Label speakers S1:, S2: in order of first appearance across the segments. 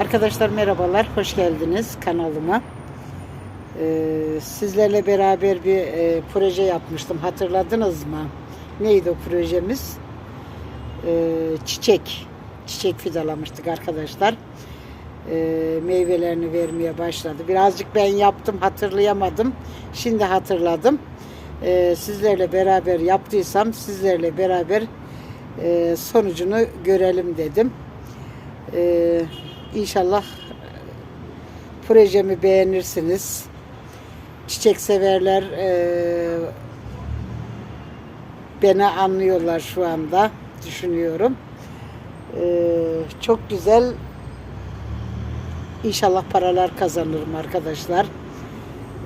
S1: Arkadaşlar merhabalar, hoş geldiniz kanalıma. Ee, sizlerle beraber bir e, proje yapmıştım, hatırladınız mı? Neydi o projemiz? Ee, çiçek, çiçek fidalamıştık arkadaşlar. Ee, meyvelerini vermeye başladı. Birazcık ben yaptım, hatırlayamadım. Şimdi hatırladım. Ee, sizlerle beraber yaptıysam, sizlerle beraber e, sonucunu görelim dedim. Ee, inşallah projemi beğenirsiniz. Çiçek severler e, beni anlıyorlar şu anda düşünüyorum. Ee, çok güzel İnşallah paralar kazanırım arkadaşlar.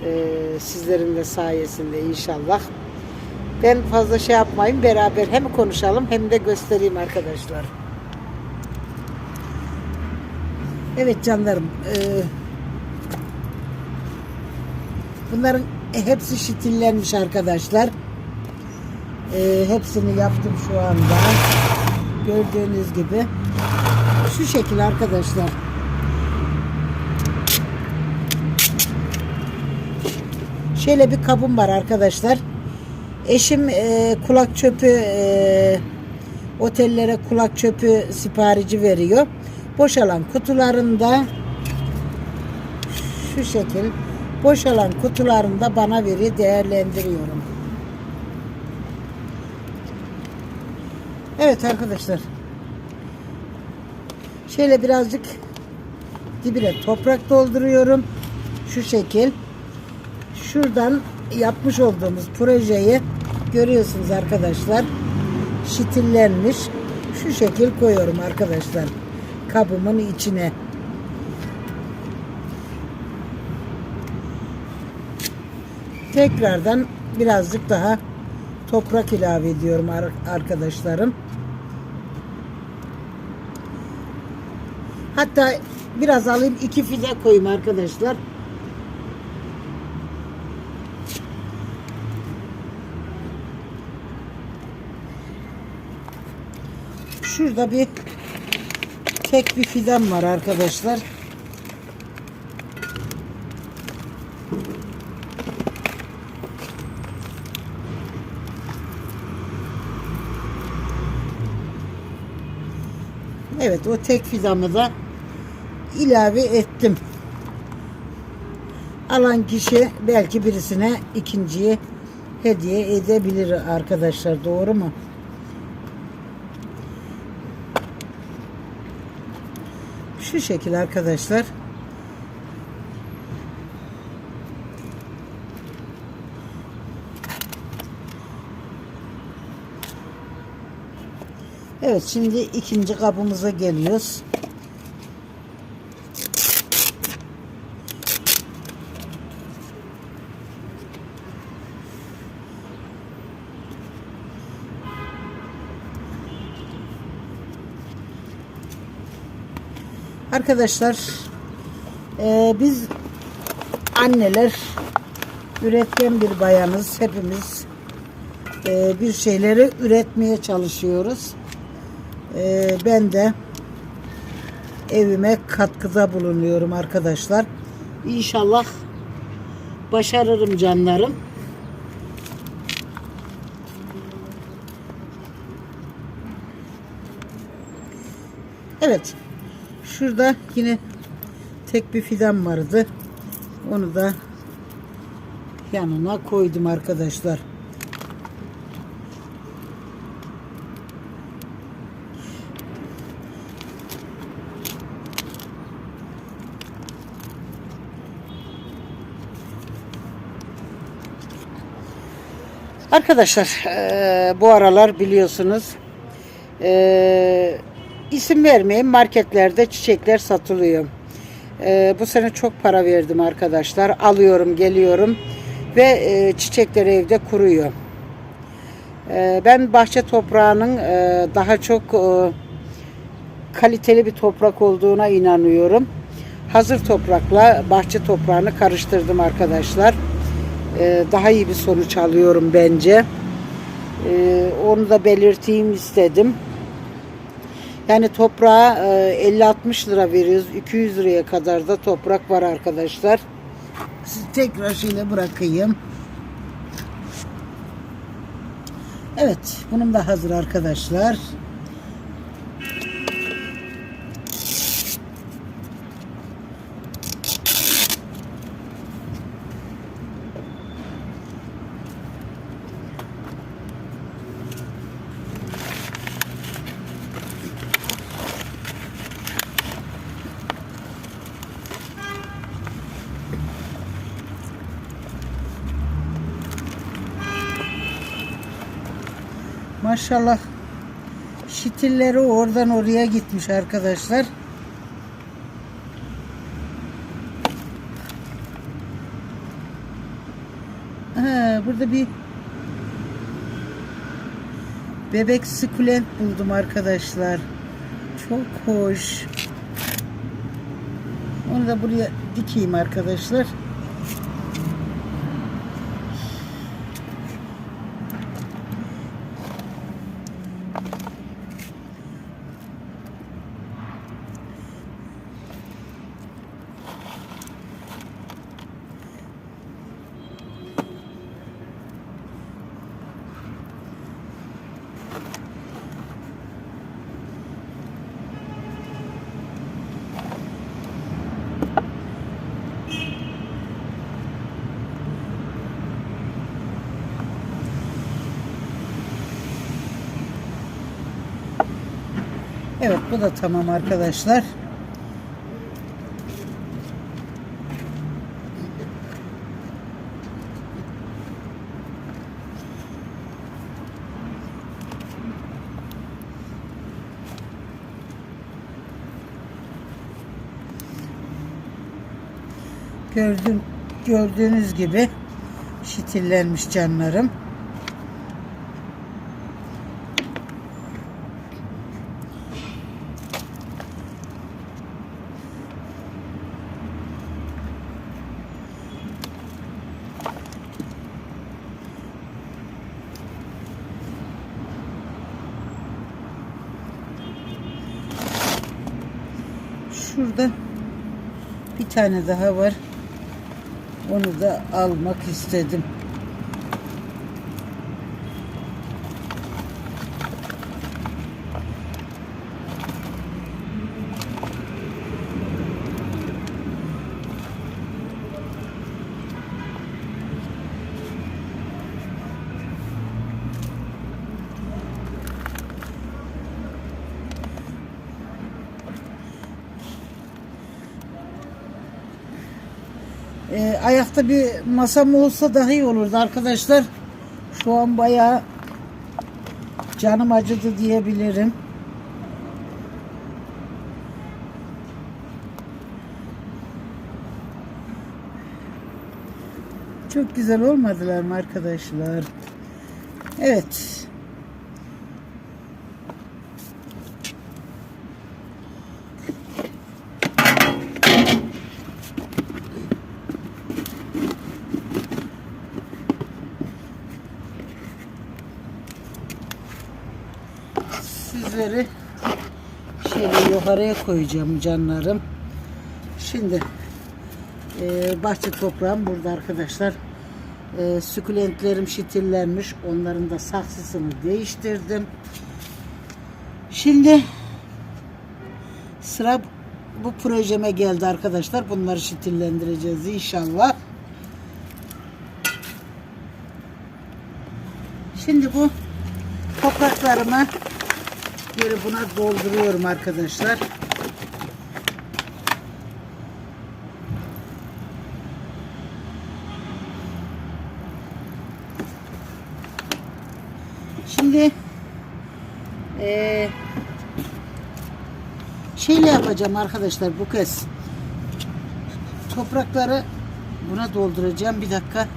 S1: Ee, sizlerin de sayesinde inşallah. Ben fazla şey yapmayayım. Beraber hem konuşalım hem de göstereyim arkadaşlar. Evet canlarım. ee, bunların hepsi şitillenmiş arkadaşlar. Ee, hepsini yaptım şu anda. Gördüğünüz gibi. Şu şekil arkadaşlar. Şöyle bir kabım var arkadaşlar. Eşim e, kulak çöpü e, otellere kulak çöpü siparişi veriyor. Boşalan kutularında şu şekil boşalan kutularında bana veri değerlendiriyorum. Evet arkadaşlar. Şöyle birazcık dibine toprak dolduruyorum. Şu şekil şuradan yapmış olduğumuz projeyi görüyorsunuz arkadaşlar. Şitillenmiş. Şu şekil koyuyorum arkadaşlar. Kabımın içine. Tekrardan birazcık daha toprak ilave ediyorum ar- arkadaşlarım. Hatta biraz alayım iki fide koyayım arkadaşlar. Şurada bir tek bir fidan var arkadaşlar. Evet o tek fidanı da ilave ettim. Alan kişi belki birisine ikinciyi hediye edebilir arkadaşlar doğru mu? Şu şekil arkadaşlar. Evet şimdi ikinci kabımıza geliyoruz. Arkadaşlar eee, biz anneler üretken bir bayanız hepimiz eee, bir şeyleri üretmeye çalışıyoruz. Eee, ben de evime katkıda bulunuyorum arkadaşlar. İnşallah başarırım canlarım. Evet. Şurada yine tek bir fidan vardı. Onu da yanına koydum arkadaşlar. Arkadaşlar bu aralar biliyorsunuz isim vermeyeyim marketlerde çiçekler satılıyor. Eee, bu sene çok para verdim arkadaşlar. Alıyorum geliyorum ve eee, çiçekler evde kuruyor. Eee, ben bahçe toprağının eee, daha çok eee, kaliteli bir toprak olduğuna inanıyorum. Hazır toprakla bahçe toprağını karıştırdım arkadaşlar. Ee, daha iyi bir sonuç alıyorum bence. Ee, onu da belirteyim istedim. Yani toprağa e, 50-60 lira veriyoruz. 200 liraya kadar da toprak var arkadaşlar. Tekrar şöyle bırakayım. Evet, bunun da hazır arkadaşlar. Maşallah şitilleri oradan oraya gitmiş arkadaşlar. Ha, burada bir bebek sukulent buldum arkadaşlar. Çok hoş. Onu da buraya dikeyim arkadaşlar. Evet bu da tamam arkadaşlar. Gördüm, gördüğünüz gibi şitillenmiş canlarım. Şurada bir tane daha var. Onu da almak istedim. Ayakta bir masam olsa daha iyi olurdu arkadaşlar. Şu an bayağı canım acıdı diyebilirim. Çok güzel olmadılar mı arkadaşlar? Evet. Yukarıya koyacağım canlarım. Şimdi e, bahçe toprağım burada arkadaşlar. E, sukulentlerim şitillenmiş. Onların da saksısını değiştirdim. Şimdi sıra bu projeme geldi arkadaşlar. Bunları şitillendireceğiz inşallah. Şimdi bu topraklarımı Geri buna dolduruyorum arkadaşlar. Şimdi eee şeyle yapacağım arkadaşlar bu kez. Toprakları buna dolduracağım. Bir dakika.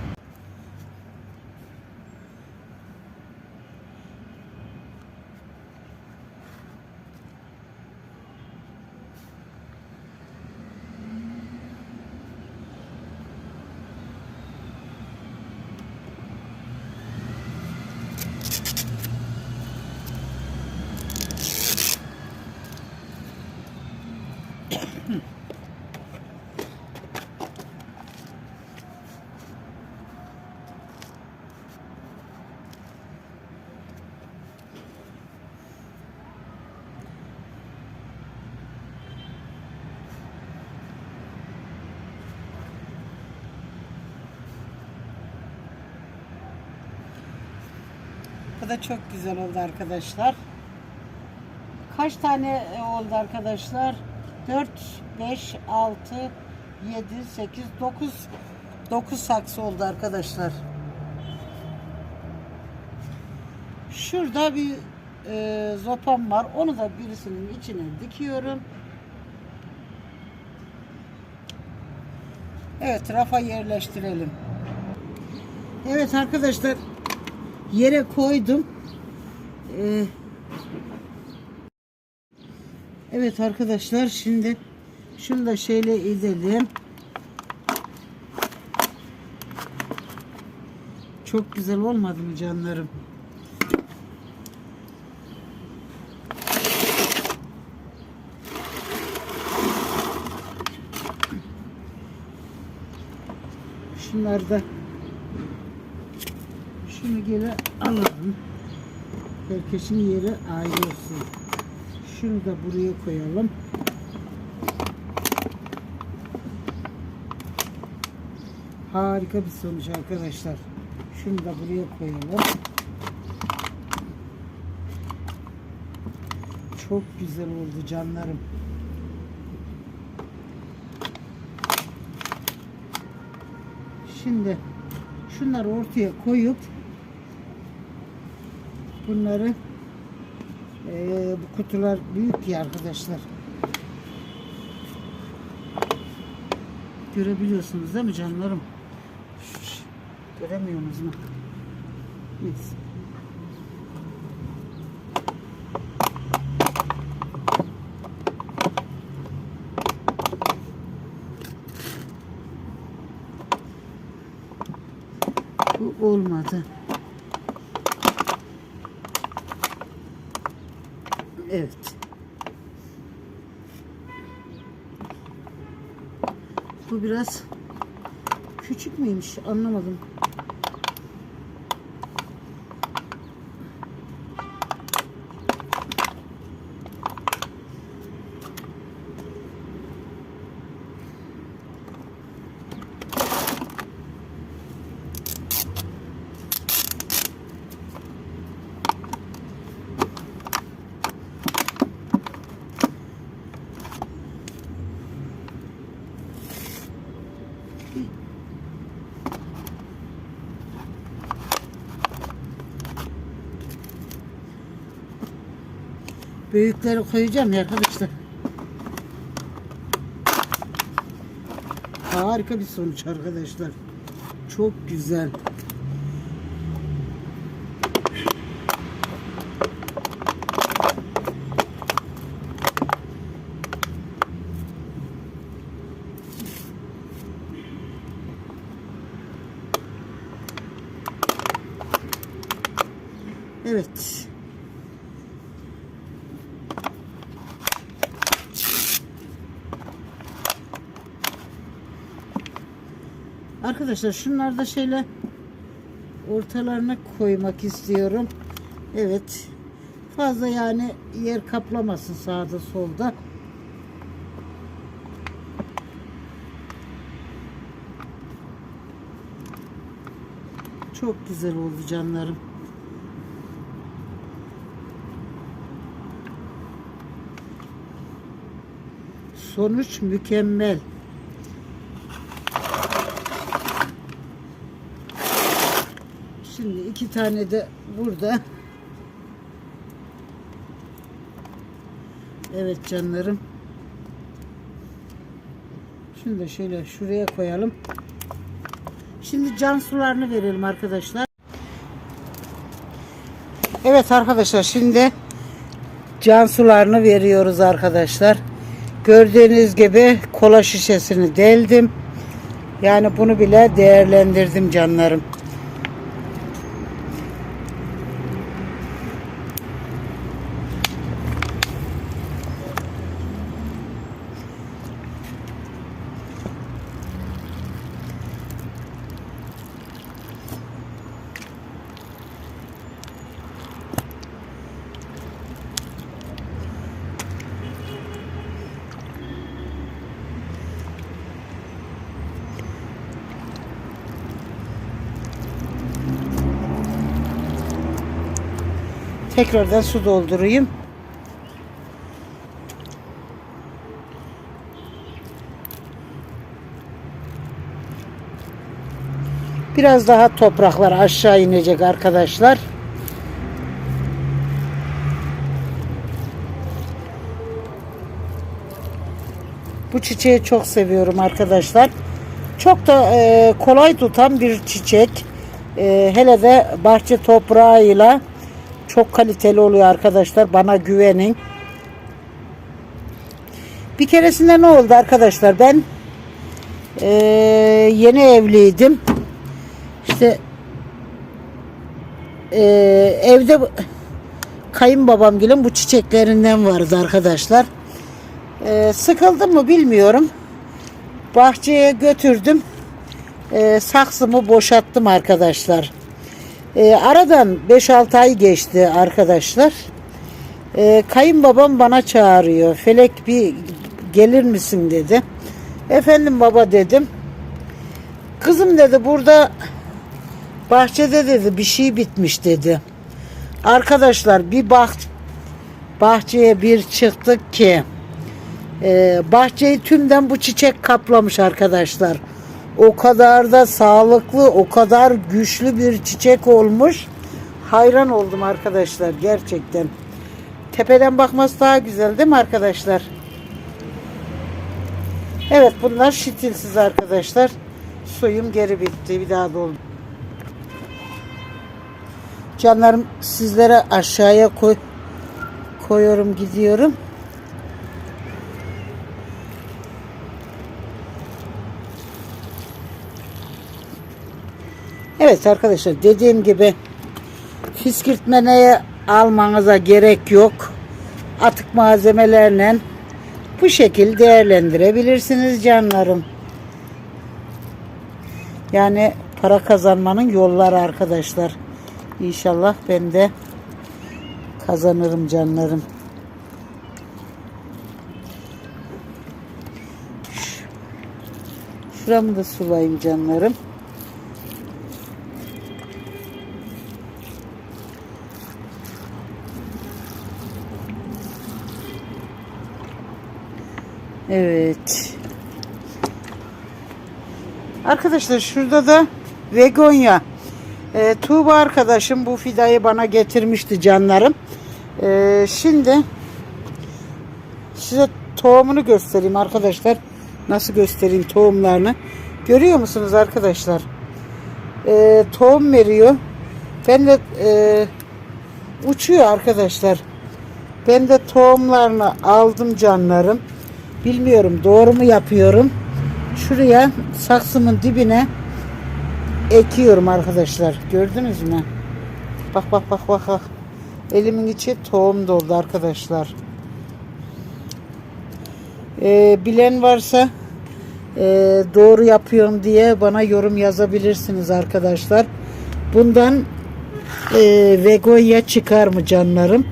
S1: Bu da çok güzel oldu arkadaşlar. Kaç tane oldu arkadaşlar? 4, 5, 6, 7, 8, 9 9 saksı oldu arkadaşlar. Şurada bir e, zopam var. Onu da birisinin içine dikiyorum. Evet rafa yerleştirelim. Evet arkadaşlar yere koydum. Ee, evet arkadaşlar şimdi şunu da şeyle edelim. Çok güzel olmadı mı canlarım? Şunları da şunu geri alalım. Herkesin yeri ayrı olsun. Şunu da buraya koyalım. Harika bir sonuç arkadaşlar. Şunu da buraya koyalım. Çok güzel oldu canlarım. Şimdi şunları ortaya koyup bunları eee, bu kutular büyük ya arkadaşlar. Görebiliyorsunuz değil mi canlarım? Şş, Göremiyorsunuz mu? Neyse. Bu olmadı. Evet. Bu biraz küçük müymüş anlamadım. Büyükleri koyacağım ya arkadaşlar. Harika bir sonuç arkadaşlar. Çok güzel. Evet. Arkadaşlar şunları da şöyle ortalarına koymak istiyorum. Evet. Fazla yani yer kaplamasın sağda solda. Çok güzel oldu canlarım. Sonuç mükemmel. Şimdi iki tane de burada. Evet canlarım. Şunu da şöyle şuraya koyalım. Şimdi can sularını verelim arkadaşlar. Evet arkadaşlar şimdi can sularını veriyoruz arkadaşlar. Gördüğünüz gibi kola şişesini deldim. Yani bunu bile değerlendirdim canlarım. Tekrardan su doldurayım. Biraz daha topraklar aşağı inecek arkadaşlar. Bu çiçeği çok seviyorum arkadaşlar. Çok da e, kolay tutan bir çiçek. E, hele de bahçe toprağıyla çok kaliteli oluyor arkadaşlar. Bana güvenin. Bir keresinde ne oldu arkadaşlar? Ben e, yeni evliydim. İşte e, evde kayınbabamgilin bu çiçeklerinden vardı arkadaşlar. E, sıkıldım mı bilmiyorum. Bahçeye götürdüm. E, saksımı boşalttım arkadaşlar. E, aradan 5-6 ay geçti arkadaşlar. E, kayınbabam bana çağırıyor. Felek bir gelir misin dedi. Efendim baba dedim. Kızım dedi burada bahçede dedi bir şey bitmiş dedi. Arkadaşlar bir bah bahçeye bir çıktık ki e, bahçeyi tümden bu çiçek kaplamış arkadaşlar. O kadar da sağlıklı, o kadar güçlü bir çiçek olmuş. Hayran oldum arkadaşlar gerçekten. Tepeden bakması daha güzel değil mi arkadaşlar? Evet bunlar şitilsiz arkadaşlar. Suyum geri bitti. Bir daha doldu. Canlarım sizlere aşağıya koy koyuyorum gidiyorum. Evet arkadaşlar dediğim gibi fiskirtmeneye almanıza gerek yok. Atık malzemelerle bu şekil değerlendirebilirsiniz canlarım. Yani para kazanmanın yolları arkadaşlar. İnşallah ben de kazanırım canlarım. Şuramı da sulayayım canlarım. Evet. Arkadaşlar şurada da Vegonya. E, Tuğba arkadaşım bu fidayı bana getirmişti canlarım. E, şimdi size tohumunu göstereyim arkadaşlar. Nasıl göstereyim tohumlarını. Görüyor musunuz arkadaşlar? E, tohum veriyor. Ben de e, uçuyor arkadaşlar. Ben de tohumlarını aldım canlarım. Bilmiyorum doğru mu yapıyorum. Şuraya saksımın dibine ekiyorum arkadaşlar. Gördünüz mü? Bak bak bak bak bak. Elimin içi tohum doldu arkadaşlar. Ee, bilen varsa e, doğru yapıyorum diye bana yorum yazabilirsiniz arkadaşlar. Bundan e, vegonya çıkar mı canlarım?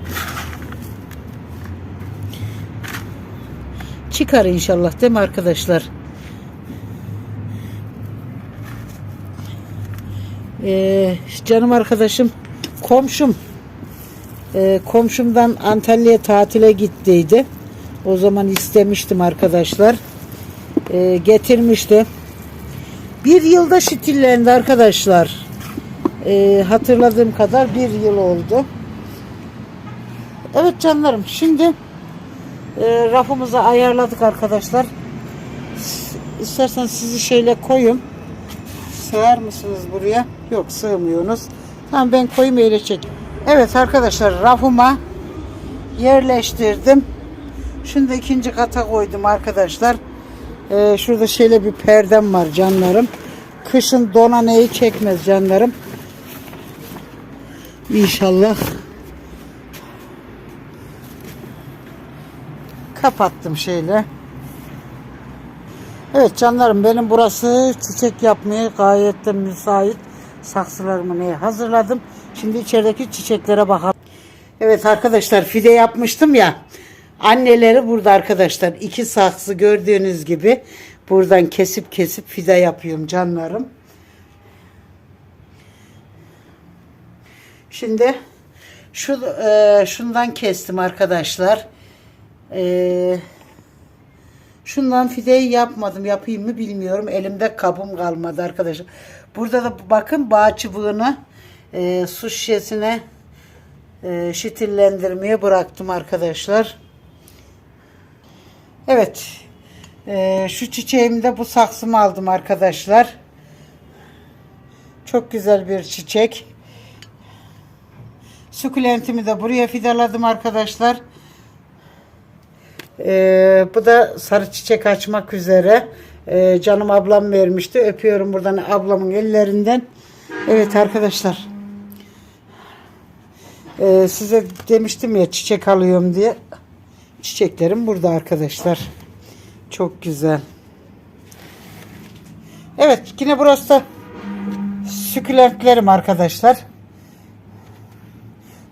S1: Çıkar inşallah değil mi arkadaşlar? Ee, canım arkadaşım komşum e, komşumdan Antalya'ya tatile gittiydi. O zaman istemiştim arkadaşlar. E, getirmişti. Bir yılda şitillendi arkadaşlar. E, hatırladığım kadar bir yıl oldu. Evet canlarım şimdi e, rafımızı ayarladık arkadaşlar. İstersen sizi şöyle koyun. Sığar mısınız buraya? Yok sığmıyorsunuz. Tamam ben koyayım öyle çek. Evet arkadaşlar rafıma yerleştirdim. Da ikinci kata koydum arkadaşlar. Ee, şurada şöyle bir perdem var canlarım. Kışın donaneyi çekmez canlarım. İnşallah. Kapattım şeyle. Evet canlarım benim burası çiçek yapmaya gayet de müsait. Saksılarımı neye hazırladım. Şimdi içerideki çiçeklere bakalım. Evet arkadaşlar fide yapmıştım ya. Anneleri burada arkadaşlar. iki saksı gördüğünüz gibi. Buradan kesip kesip fide yapıyorum canlarım. Şimdi Şu e, şundan kestim arkadaşlar. E, şundan fideyi yapmadım. Yapayım mı bilmiyorum. Elimde kabım kalmadı arkadaşlar. Burada da bakın bağ çubuğunu e, su şişesine e, şitillendirmeye bıraktım arkadaşlar. Evet. E, şu çiçeğimi de bu saksımı aldım arkadaşlar. Çok güzel bir çiçek. Sukulentimi de buraya fidaladım arkadaşlar. Ee, bu da sarı çiçek açmak üzere. Ee, canım ablam vermişti. Öpüyorum buradan ablamın ellerinden. Evet arkadaşlar. Ee, size demiştim ya çiçek alıyorum diye. Çiçeklerim burada arkadaşlar. Çok güzel. Evet yine burası da Sükülentlerim arkadaşlar.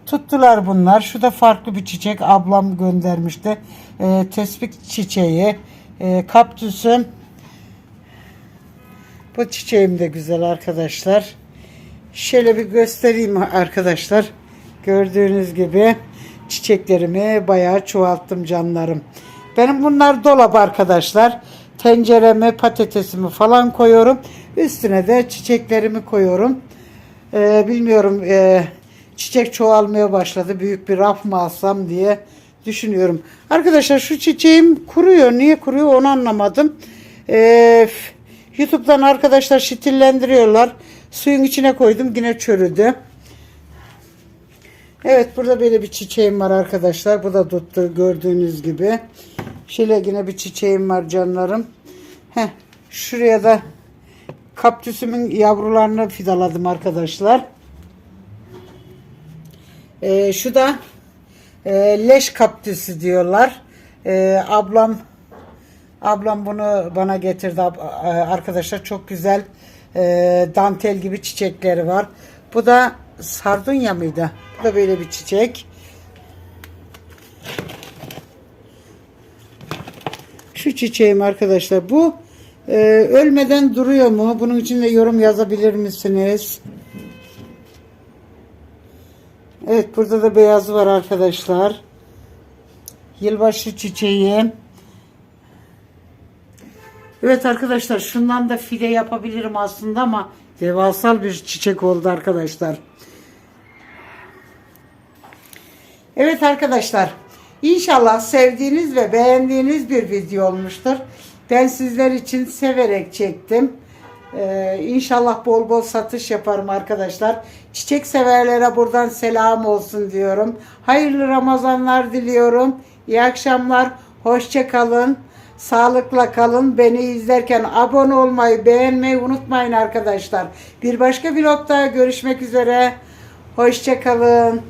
S1: Tuttular bunlar. Şu da farklı bir çiçek. Ablam göndermişti. Ee, tespih çiçeği. E, kaktüsüm. Bu çiçeğim de güzel arkadaşlar. Şöyle bir göstereyim arkadaşlar. Gördüğünüz gibi çiçeklerimi bayağı çoğalttım canlarım. Benim bunlar dolap arkadaşlar. Tencereme patatesimi falan koyuyorum. Üstüne de çiçeklerimi koyuyorum. Ee, bilmiyorum e, çiçek çoğalmaya başladı. Büyük bir raf mı alsam diye düşünüyorum. Arkadaşlar şu çiçeğim kuruyor. Niye kuruyor onu anlamadım. Ee, YouTube'dan arkadaşlar şitillendiriyorlar. Suyun içine koydum yine çürüdü. Evet burada böyle bir çiçeğim var arkadaşlar. Bu da tuttu gördüğünüz gibi. Şöyle yine bir çiçeğim var canlarım. Heh, şuraya da kaktüsümün yavrularını fidaladım arkadaşlar. Ee, şu da e, leş kaktüsü diyorlar. Ee, ablam ablam bunu bana getirdi ab- arkadaşlar. Çok güzel e, dantel gibi çiçekleri var. Bu da sardunya mıydı? Bu da böyle bir çiçek. Şu çiçeğim arkadaşlar. Bu e, ölmeden duruyor mu? Bunun için de yorum yazabilir misiniz? Evet burada da beyazı var arkadaşlar. Yılbaşı çiçeği. Evet arkadaşlar şundan da fide yapabilirim aslında ama devasal bir çiçek oldu arkadaşlar. Evet arkadaşlar inşallah sevdiğiniz ve beğendiğiniz bir video olmuştur. Ben sizler için severek çektim. Ee, inşallah bol bol satış yaparım arkadaşlar. Çiçek severlere buradan selam olsun diyorum. Hayırlı Ramazanlar diliyorum. İyi akşamlar. Hoşça kalın. Sağlıkla kalın. Beni izlerken abone olmayı, beğenmeyi unutmayın arkadaşlar. Bir başka vlogda görüşmek üzere. Hoşça kalın.